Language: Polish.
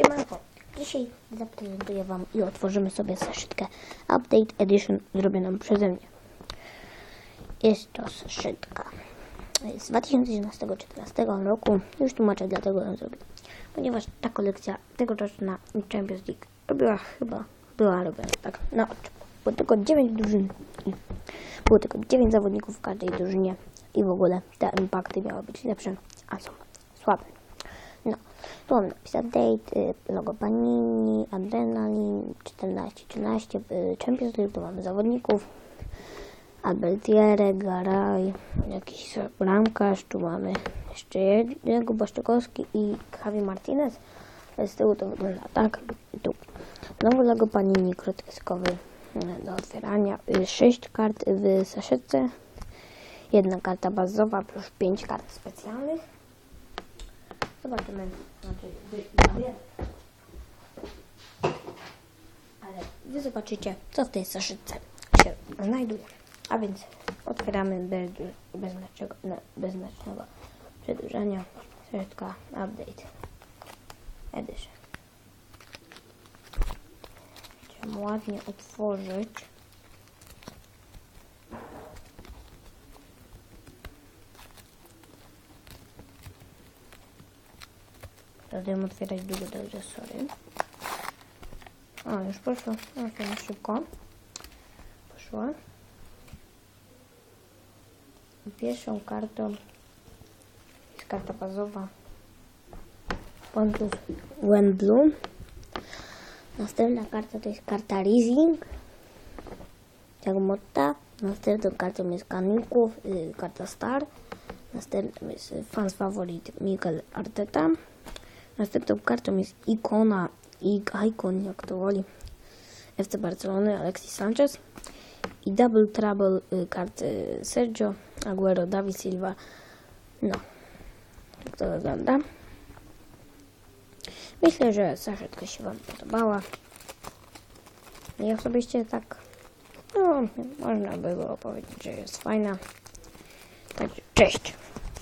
Siemanko, dzisiaj zaprezentuję Wam i otworzymy sobie zeszytkę Update Edition zrobioną przeze mnie. Jest to zeszytka z 2013-2014 roku. Już tłumaczę dlatego ją zrobię. Ponieważ ta kolekcja tegoroczna Champions League robiła chyba, była robiona tak na oczy. Było tylko 9 drużyn i było tylko 9 zawodników w każdej drużynie i w ogóle te impakty miały być lepsze, a są słabe. No, tu mam napis update, y, logo Panini, Adrenaline, 14-13, y, Champions League, tu mamy zawodników, Albertiere, Garaj, jakiś bramkarz, tu mamy jeszcze jednego, Błaszczykowski i Javi Martinez. Z tyłu to wygląda tak, tu. Znowu logo Panini, krotyskowy y, do otwierania, 6 kart w saszetce, jedna karta bazowa plus 5 kart specjalnych. Zobaczymy. Znaczy, wy, ja. Ale wy zobaczycie, co w tej zeszytce się znajduje. A więc otwieramy bez, bez, znaczego, no, bez znacznego przedłużenia. Zeszytka Update Edition. Chciałam ładnie otworzyć. Będę otwierać długo, dobrze, sorry. O, już poszło. O, to na szybko. Poszła. Pierwszą kartą jest karta bazowa. Pontus Wembley. Następna karta to jest karta Leasing. Motta. Następną kartą jest Kaników, y, karta Star. Następną jest y, fans faworit Miguel Arteta. Następną kartą jest ikona, ik, ikon, jak to woli, FC Barcelony, Alexis Sanchez. I Double Trouble y, karty Sergio Aguero, David Silva. No, tak to wygląda. Myślę, że saszetka się Wam podobała. Ja osobiście tak, no, można by było powiedzieć, że jest fajna. Także cześć.